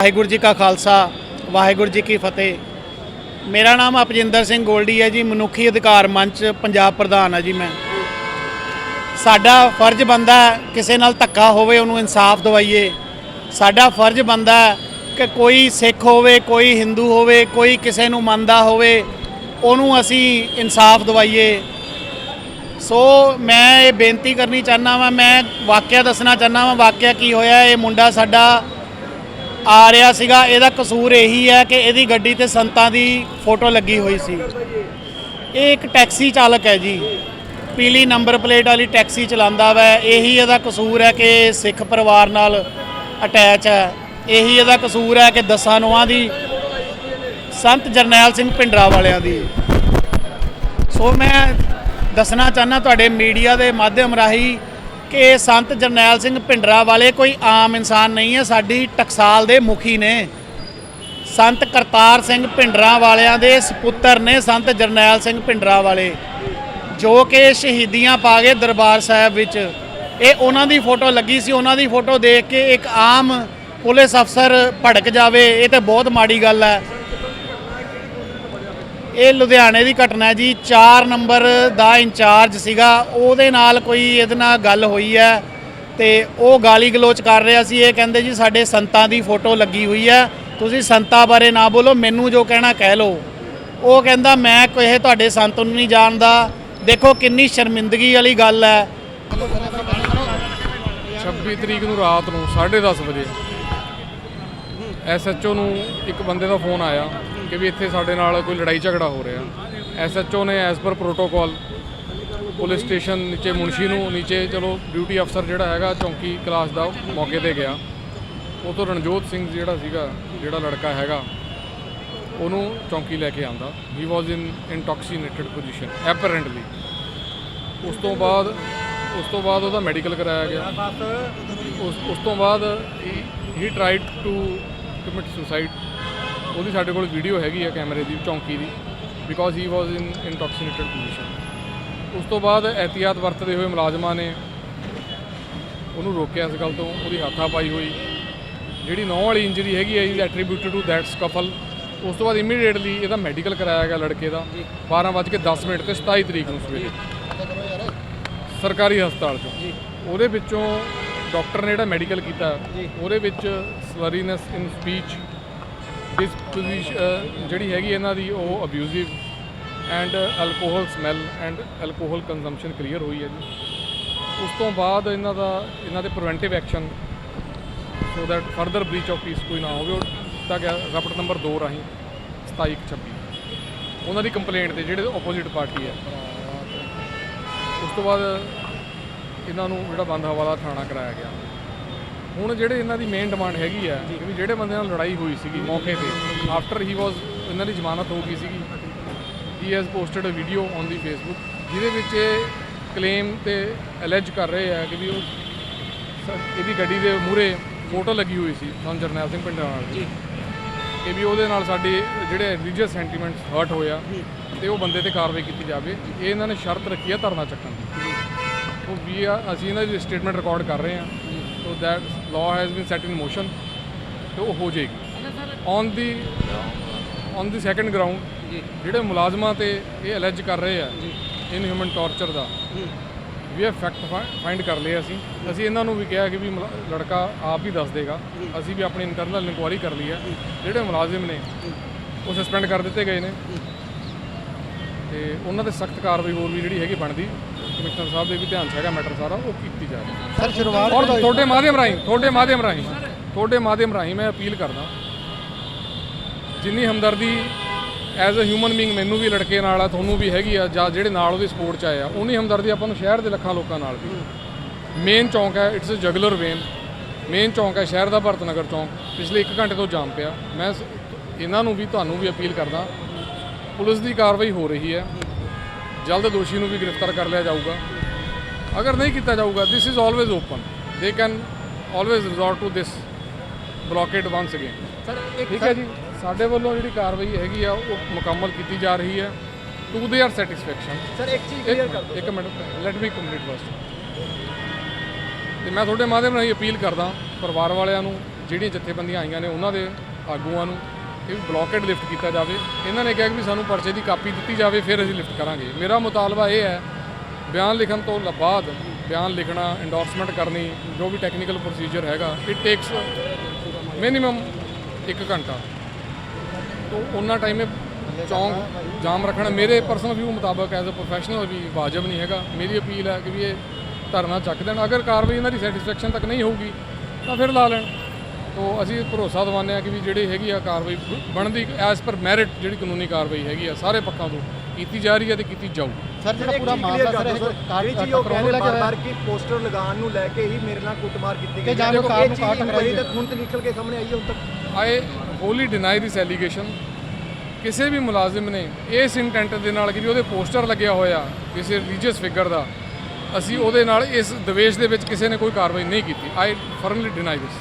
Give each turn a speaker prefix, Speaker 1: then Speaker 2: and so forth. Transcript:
Speaker 1: ਵਾਹਿਗੁਰੂ ਜੀ ਕਾ ਖਾਲਸਾ, ਵਾਹਿਗੁਰੂ ਜੀ ਕੀ ਫਤਿਹ। ਮੇਰਾ ਨਾਮ ਅਪਜਿੰਦਰ ਸਿੰਘ ਗੋਲਡੀ ਹੈ ਜੀ, ਮਨੁੱਖੀ ਅਧਿਕਾਰ ਮੰਚ ਪੰਜਾਬ ਪ੍ਰਧਾਨ ਹੈ ਜੀ ਮੈਂ। ਸਾਡਾ ਫਰਜ਼ ਬੰਦਾ ਕਿਸੇ ਨਾਲ ਧੱਕਾ ਹੋਵੇ, ਉਹਨੂੰ ਇਨਸਾਫ ਦਵਾਈਏ। ਸਾਡਾ ਫਰਜ਼ ਬੰਦਾ ਕਿ ਕੋਈ ਸਿੱਖ ਹੋਵੇ, ਕੋਈ ਹਿੰਦੂ ਹੋਵੇ, ਕੋਈ ਕਿਸੇ ਨੂੰ ਮੰਨਦਾ ਹੋਵੇ, ਉਹਨੂੰ ਅਸੀਂ ਇਨਸਾਫ ਦਵਾਈਏ। ਸੋ ਮੈਂ ਇਹ ਬੇਨਤੀ ਕਰਨੀ ਚਾਹਨਾ ਵਾਂ, ਮੈਂ ਵਾਕਿਆ ਦੱਸਣਾ ਚਾਹਨਾ ਵਾਂ, ਵਾਕਿਆ ਕੀ ਹੋਇਆ, ਇਹ ਮੁੰਡਾ ਸਾਡਾ ਆ ਰਿਹਾ ਸੀਗਾ, ਇਹਦਾ ਕਸੂਰ ਇਹੀ ਹੈ ਕਿ ਇਹਦੀ ਗੱਡੀ ਤੇ ਸੰਤਾਂ ਦੀ ਫੋਟੋ ਲੱਗੀ ਹੋਈ ਸੀ। ਇਹ ਇੱਕ ਟੈਕਸੀ ਚਾਲਕ ਹੈ ਜੀ। ਪੀਲੀ ਨੰਬਰ ਪਲੇਟ ਵਾਲੀ ਟੈਕਸੀ ਚਲਾਉਂਦਾ ਵੈ, ਇਹੀ ਇਹਦਾ ਕਸੂਰ ਹੈ ਕਿ ਸਿੱਖ ਪਰਿਵਾਰ ਨਾਲ ਅਟੈਚ ਹੈ। ਇਹੀ ਇਹਦਾ ਕਸੂਰ ਹੈ ਕਿ ਦਸਾਂ ਨੋਆਂ ਦੀ ਸੰਤ ਜਰਨੈਲ ਸਿੰਘ ਭਿੰਡਰਾ ਵਾਲਿਆਂ ਦੀ। ਸੋ ਮੈਂ ਦੱਸਣਾ ਚਾਹਨਾ ਤੁਹਾਡੇ ਮੀਡੀਆ ਦੇ ਮਾਧਿਅਮ ਰਾਹੀਂ ਕਿ ਇਹ ਸੰਤ ਜਰਨੈਲ ਸਿੰਘ ਭਿੰਡਰਾ ਵਾਲੇ ਕੋਈ ਆਮ ਇਨਸਾਨ ਨਹੀਂ ਹੈ, ਸਾਡੀ ਟਕਸਾਲ ਦੇ ਮੁਖੀ ਨੇ। ਸੰਤ ਕਰਤਾਰ ਸਿੰਘ ਭਿੰਡਰਾ ਵਾਲਿਆਂ ਦੇ ਸੁਪੁੱਤਰ ਨੇ ਸੰਤ ਜਰਨੈਲ ਸਿੰਘ ਭਿੰਡਰਾ ਵਾਲੇ, ਜੋ ਕਿ ਸ਼ਹੀਦੀਆਂ ਪਾ ਗਏ ਦਰਬਾਰ ਸਾਹਿਬ ਵਿੱਚ। ਇਹ ਉਹਨਾਂ ਦੀ ਫੋਟੋ ਲੱਗੀ ਸੀ, ਉਹਨਾਂ ਦੀ ਫੋਟੋ ਦੇਖ ਕੇ ਇੱਕ ਆਮ ਪੁਲਿਸ ਅਫਸਰ ਭੜਕ ਜਾਵੇ, ਇਹ ਤਾਂ ਬਹੁਤ ਮਾੜੀ ਗੱਲ ਹੈ। ਇਹ ਲੁਧਿਆਣੇ ਦੀ ਘਟਨਾ ਜੀ। 4 ਨੰਬਰ ਦਾ ਇੰਚਾਰਜ ਸੀਗਾ। ਉਹਦੇ ਨਾਲ ਕੋਈ ਇਹਦੇ ਨਾਲ ਗੱਲ ਹੋਈ ਹੈ ਤੇ ਉਹ ਗਾਲੀ ਗਲੋਚ ਕਰ ਰਿਹਾ ਸੀ। ਇਹ ਕਹਿੰਦੇ ਜੀ, ਸਾਡੇ ਸੰਤਾਂ ਦੀ ਫੋਟੋ ਲੱਗੀ ਹੋਈ ਹੈ। ਤੁਸੀਂ ਸੰਤਾਂ ਬਾਰੇ ਨਾ ਬੋਲੋ, ਮੈਨੂੰ ਜੋ ਕਹਿਣਾ ਕਹਿ ਲਓ। ਉਹ ਕਹਿੰਦਾ, ਮੈਂ ਕੋਈ ਤੁਹਾਡੇ ਸੰਤ ਨੂੰ ਨਹੀਂ ਜਾਣਦਾ। ਦੇਖੋ ਕਿੰਨੀ ਸ਼ਰਮਿੰਦਗੀ ਵਾਲੀ ਗੱਲ ਹੈ।
Speaker 2: 26 ਤਰੀਕ ਨੂੰ ਰਾਤ ਨੂੰ 10:30 ਵਜੇ ਐਸਐਚਓ ਨੂੰ ਇੱਕ ਬੰਦੇ ਦਾ ਫੋਨ ਆਇਆ। ਕਿ ਵੀ ਇੱਥੇ ਸਾਡੇ ਨਾਲ ਕੋਈ ਲੜਾਈ ਝਗੜਾ ਹੋ ਰਿਹਾ। ਐਸਐਚਓ ਨੇ as per protocol police station ਨੀਚੇ ਮੁਨਸ਼ੀ ਨੂੰ, ਨੀਚੇ ਚਲੋ ਡਿਊਟੀ ਅਫਸਰ ਜਿਹੜਾ ਹੈਗਾ, ਚੌਂਕੀ ਕਲਾਸ ਦਾ ਮੌਕੇ ਤੇ ਗਿਆ। ਉਹ ਤੋਂ ਰਣਜੋਤ ਸਿੰਘ ਜਿਹੜਾ ਸੀਗਾ, ਜਿਹੜਾ ਲੜਕਾ ਹੈਗਾ, ਉਹਨੂੰ ਚੌਂਕੀ ਲੈ ਕੇ ਆਂਦਾ। ਹੀ ਵਾਸ ਇਨ ਇੰਟੌਕਸੀਨੇਟਡ ਪੋਜੀਸ਼ਨ ਐਪਰੈਂਟਲੀ ਉਸ ਤੋਂ ਬਾਅਦ, ਉਸ ਤੋਂ ਬਾਅਦ ਉਹਦਾ ਮੈਡੀਕਲ ਕਰਾਇਆ ਗਿਆ। ਉਸ ਉਸ ਤੋਂ ਬਾਅਦ ਹੀ ਟ੍ਰਾਈਡ ਟੂ ਕਮਿਟ ਸੁਸਾਈਡ ਉਹਦੀ ਸਾਡੇ ਕੋਲ ਵੀਡੀਓ ਹੈਗੀ ਹੈ ਕੈਮਰੇ ਦੀ ਚੌਂਕੀ ਦੀ because he was in ਇੰਟੌਕਸੀਨੇਟਡ position ਉਸ ਤੋਂ ਬਾਅਦ ਐਹਤਿਆਤ ਵਰਤਦੇ ਹੋਏ ਮੁਲਾਜ਼ਮਾਂ ਨੇ ਉਹਨੂੰ ਰੋਕਿਆ ਇਸ ਗੱਲ ਤੋਂ ਉਹਦੀ ਹੱਥਾ ਪਾਈ ਹੋਈ। ਜਿਹੜੀ ਨੌ ਵਾਲੀ ਇੰਜਰੀ ਹੈਗੀ ਹੈ is attributed to that scuffle ਉਸ ਤੋਂ ਬਾਅਦ ਇਮੀਡੀਏਟਲੀ ਇਹਦਾ ਮੈਡੀਕਲ ਕਰਾਇਆ ਗਿਆ ਲੜਕੇ ਦਾ 12:10 ਮਿੰਟ ਤੇ 27 ਤਰੀਕ ਨੂੰ ਸਵੇਰੇ। ਸਰਕਾਰੀ ਹਸਪਤਾਲ ਚੋਂ। ਉਹਦੇ ਵਿੱਚੋਂ ਡਾਕਟਰ ਨੇ ਜਿਹੜਾ ਮੈਡੀਕਲ ਕੀਤਾ ਉਹਦੇ ਵਿੱਚ ਸਲਰੀਨੈਸ ਇਨ ਸਪੀਚ ਇਸ ਜਿਹੜੀ ਹੈਗੀ ਇਹਨਾਂ ਦੀ ਉਹ abusive and alcohol smell and alcohol consumption clear ਹੋਈ ਹੈ ਜੀ। ਉਸ ਤੋਂ ਬਾਅਦ ਇਹਨਾਂ ਦਾ, ਇਹਨਾਂ ਦੇ preventive action so that further breach of peace ਕੋਈ ਨਾ ਹੋਵੇ, ਉਹ ਦਿੱਤਾ ਗਿਆ ਰਪਟ ਨੰਬਰ 2 ਰਾਹੀਂ 2726 ਉਹਨਾਂ ਦੀ ਕੰਪਲੇਂਟ ਤੇ ਜਿਹੜੇ ਆਪੋਜ਼ਿਟ ਪਾਰਟੀ ਹੈ। ਉਸ ਤੋਂ ਬਾਅਦ ਇਹਨਾਂ ਨੂੰ ਜਿਹੜਾ ਬੰਦ ਹਵਾਲਾ ਥਾਣਾ ਕਰਾਇਆ ਗਿਆ। ਹੁਣ ਜਿਹੜੇ ਇਹਨਾਂ ਦੀ ਮੇਨ ਡਿਮਾਂਡ ਹੈਗੀ ਆ ਕਿ ਵੀ ਜਿਹੜੇ ਬੰਦੇ ਨਾਲ ਲੜਾਈ ਹੋਈ ਸੀਗੀ ਮੌਕੇ ਤੇ ਆਫਟਰ ਹੀ ਵਾਸ ਇਹਨਾਂ ਦੀ ਜ਼ਮਾਨਤ ਹੋ ਗਈ ਸੀਗੀ। He has posted a video on the Facebook ਜਿਹਦੇ ਵਿੱਚ ਇਹ ਕਲੇਮ ਤੇ ਅਲੈਜ ਕਰ ਰਹੇ ਆ ਕਿ ਵੀ ਉਹ ਇਹਦੀ ਗੱਡੀ ਦੇ ਮੂਹਰੇ ਫੋਟੋ ਲੱਗੀ ਹੋਈ ਸੀ ਸੰਤ ਜਰਨੈਲ ਸਿੰਘ ਪਿੰਡਾਂ ਨਾਲ ਜੀ। ਕਿ ਵੀ ਉਹਦੇ ਨਾਲ ਸਾਡੇ ਜਿਹੜੇ ਰਿਲੀਜੀਅਸ ਸੈਂਟੀਮੈਂਟਸ ਹਰਟ ਹੋਇਆ ਤੇ ਉਹ ਬੰਦੇ ਤੇ ਕਾਰਵਾਈ ਕੀਤੀ ਜਾਵੇ। ਇਹ ਇਹਨਾਂ ਨੇ ਸ਼ਰਤ ਰੱਖੀ ਹੈ ਧਰਨਾ ਚੱਕਣ ਦੀ। ਉਹ ਵੀ ਆ ਅਸੀਂ ਇਹਨਾਂ ਦੀ ਸਟੇਟਮੈਂਟ ਰਿਕਾਰਡ ਕਰ ਰਹੇ ਹਾਂ so that law has been set in motion ਤੇ ਉਹ ਹੋ ਜਾਏਗੀ on the on the second ground ਜਿਹੜੇ ਮੁਲਾਜ਼ਮਾਂ ਤੇ ਇਹ ਅਲੈਜ ਕਰ ਰਹੇ ਆ ਇਨ ਹਿਊਮਨ ਟਾਰਚਰ ਦਾ ਵੀ ਇਹ ਫੈਕਟ ਫਾਈਂਡ ਕਰ ਲਿਆ ਅਸੀਂ ਅਸੀਂ ਇਹਨਾਂ ਨੂੰ ਵੀ ਕਿਹਾ ਕਿ ਵੀ ਲੜਕਾ ਆਪ ਹੀ ਦੱਸ ਦੇਗਾ ਅਸੀਂ ਵੀ ਆਪਣੀ ਇੰਟਰਨਲ ਇਨਕੁਆਇਰੀ ਕਰ ਲਈ ਹੈ ਜਿਹੜੇ ਮੁਲਾਜ਼ਮ ਨੇ ਉਹ ਸਸਪੈਂਡ ਕਰ ਦਿੱਤੇ ਗਏ ਨੇ ਤੇ ਉਹਨਾਂ ਤੇ ਸਖਤ ਕਾਰਵਾਈ ਹੋਰ ਵੀ ਜਿਹੜੀ ਹੈਗੀ ਬਣਦੀ ਕਮਿਸ਼ਨਰ ਸਾਹਿਬ ਦੇ ਵੀ ਧਿਆਨ 'ਚ ਹੈਗਾ ਮੈਟਰ ਸਾਰਾ ਉਹ ਕੀਤੀ ਜਾ ਰਹੀ ਹੈ।
Speaker 3: ਸਰ ਸ਼ੁਰੂਆਤ
Speaker 2: ਔਰ ਤੁਹਾਡੇ ਮਾਧਿਅਮ ਰਾਹੀਂ ਤੁਹਾਡੇ ਮਾਧਿਅਮ ਰਾਹੀਂ ਤੁਹਾਡੇ ਮਾਧਿਅਮ ਰਾਹੀਂ ਮੈਂ ਅਪੀਲ ਕਰਦਾ ਜਿੰਨੀ ਹਮਦਰਦੀ ਐਜ਼ ਅ ਹਿਊਮਨ ਬੀਇੰਗ ਮੈਨੂੰ ਵੀ ਲੜਕੇ ਨਾਲ ਆ ਤੁਹਾਨੂੰ ਵੀ ਹੈਗੀ ਆ ਜਾਂ ਜਿਹੜੇ ਨਾਲ ਉਹਦੇ ਸਪੋਰਟ ਚ ਆਏ ਆ ਉਨੀ ਹਮਦਰਦੀ ਆਪਾਂ ਨੂੰ ਸ਼ਹਿਰ ਦੇ ਲੱਖਾਂ ਲੋਕਾਂ ਨਾਲ ਵੀ ਮੇਨ ਚੌਂਕ ਹੈ it's a jugular vein main ਚੌਂਕ ਹੈ ਸ਼ਹਿਰ ਦਾ ਭਰਤ ਨਗਰ ਚੌਂਕ। ਪਿਛਲੇ 1 ਘੰਟੇ ਤੋਂ ਜਾਮ ਪਿਆ। ਮੈਂ ਇਹਨਾਂ ਨੂੰ ਵੀ ਤੁਹਾਨੂੰ ਵੀ ਅਪੀਲ ਕਰਦਾ ਪੁਲਿਸ ਦੀ ਕਾਰਵਾਈ ਹੋ ਰਹੀ ਹੈ। ਜਲਦ ਦੋਸ਼ੀ ਨੂੰ ਵੀ ਗ੍ਰਿਫਤਾਰ ਕਰ ਲਿਆ ਜਾਊਗਾ। ਅਗਰ ਨਹੀਂ ਕੀਤਾ ਜਾਊਗਾ this is always open they can always resort to this blockade once again
Speaker 3: sir
Speaker 2: ਠੀਕ ਹੈ ਜੀ? ਸਾਡੇ ਵੱਲੋਂ ਜਿਹੜੀ ਕਾਰਵਾਈ ਹੈਗੀ ਆ ਉਹ ਮੁਕੰਮਲ ਕੀਤੀ ਜਾ ਰਹੀ ਹੈ। To they are satisfaction
Speaker 3: sir ਇੱਕ ਚੀਜ਼ ਕਲੀਅਰ ਕਰ ਦਿਓ।
Speaker 2: ਇੱਕ minute let me complete first ਤੇ ਮੈਂ ਤੁਹਾਡੇ ਮਾਧਿਅਮ ਰਾਹੀਂ ਅਪੀਲ ਕਰਦਾ ਪਰਿਵਾਰ ਵਾਲਿਆਂ ਨੂੰ ਜਿਹੜੀਆਂ ਜਥੇਬੰਦੀਆਂ ਆਈਆਂ ਨੇ ਉਹਨਾਂ ਦੇ ਆਗੂਆਂ ਨੂੰ ਇਹ ਵੀ ਬਲੌਕੇਡ ਲਿਫਟ ਕੀਤਾ ਜਾਵੇ। ਇਹਨਾਂ ਨੇ ਕਿਹਾ ਕਿ ਵੀ ਸਾਨੂੰ ਪਰਚੇ ਦੀ ਕਾਪੀ ਦਿੱਤੀ ਜਾਵੇ, ਫਿਰ ਅਸੀਂ ਲਿਫਟ ਕਰਾਂਗੇ। ਮੇਰਾ ਮੁਤਾਲਬਾ ਇਹ ਹੈ, ਬਿਆਨ ਲਿਖਣ ਤੋਂ ਬਾਅਦ ਬਿਆਨ ਲਿਖਣਾ ਇੰਡੋਰਸਮੈਂਟ ਕਰਨੀ, ਜੋ ਵੀ ਟੈਕਨੀਕਲ ਪ੍ਰੋਸੀਜਰ ਹੈਗਾ ਇਟ ਟੇਕਸ ਮਿਨੀਮਮ 1 ਘੰਟਾ। ਤੋਂ ਉਹਨਾਂ ਟਾਈਮ ਚੌਂਕ ਜਾਮ ਰੱਖਣਾ। ਮੇਰੇ ਪਰਸਨਲ ਵਿਊ ਮੁਤਾਬਕ ਐਜ਼ ਅ ਪ੍ਰੋਫੈਸ਼ਨਲ ਵੀ ਵਾਜਬ ਨਹੀਂ ਹੈਗਾ। ਮੇਰੀ ਅਪੀਲ ਹੈ ਕਿ ਵੀ ਇਹ ਧਰਨਾ ਚੱਕ ਦੇਣ। ਅਗਰ ਕਾਰਵਾਈ ਇਹਨਾਂ ਦੀ ਸੈਟੀਸਫੈਕਸ਼ਨ ਤੱਕ ਨਹੀਂ ਹੋਊਗੀ, ਤਾਂ ਫਿਰ ਲਾ ਲੈਣ। ਤੋਂ ਅਸੀਂ ਭਰੋਸਾ ਦਿਵਾਉਂਦੇ ਹਾਂ ਕਿ ਵੀ ਜਿਹੜੀ ਹੈਗੀ ਆ ਕਾਰਵਾਈ ਬਣਦੀ ਐਜ਼ ਪਰ ਮੈਰਿਟ ਜਿਹੜੀ ਕਾਨੂੰਨੀ ਕਾਰਵਾਈ ਹੈਗੀ ਆ ਸਾਰੇ ਪੱਖਾਂ ਤੋਂ ਕੀਤੀ ਜਾ ਰਹੀ ਹੈ ਤੇ ਕੀਤੀ ਜਾਊ
Speaker 3: ਸਰ ਜਿਹੜਾ ਪੂਰਾ ਮਾਮਲਾ ਸਰ
Speaker 4: ਜਿਹੜੀ ਚੀਜ਼ ਉਹ ਕਹਿੰਦੇ ਬਾਰ-ਬਾਰ ਕਿ ਪੋਸਟਰ ਲਗਾਉਣ ਨੂੰ ਲੈ ਕੇ ਹੀ ਮੇਰੇ ਨਾਲ ਕੁੱਟਮਾਰ ਕੀਤੀ ਗਈ
Speaker 3: ਜਾਂ ਲੋਕ ਕਾਰ ਨੂੰ ਕਾਟ
Speaker 4: ਟਕਰਾਈ
Speaker 3: ਟਕਰਾਈ
Speaker 4: ਤੱਕ ਹੁਣ ਤੇ ਨਿਕਲ ਕੇ ਸਾਹਮਣੇ ਆਈ ਹੈ ਹੁਣ ਤੱਕ।
Speaker 2: ਆਈ ਹੋਲੀ ਡਿਨਾਈ ਦਿਸ ਐਲੀਗੇਸ਼ਨ ਕਿਸੇ ਵੀ ਮੁਲਾਜ਼ਮ ਨੇ ਇਸ ਇੰਟੈਂਟ ਦੇ ਨਾਲ ਕਿ ਵੀ ਉਹਦੇ ਪੋਸਟਰ ਲੱਗਿਆ ਹੋਇਆ ਕਿਸੇ ਰਿਲੀਜੀਅਸ ਫਿਗਰ ਦਾ ਅਸੀਂ ਉਹਦੇ ਨਾਲ ਇਸ ਦਵੇਸ਼ ਦੇ ਵਿੱਚ ਕਿਸੇ ਨੇ ਕੋਈ ਕਾਰਵਾਈ ਨਹੀਂ ਕੀਤੀ। ਆਈ ਫਰਮਲੀ ਡਿਨਾਈ ਦਿਸ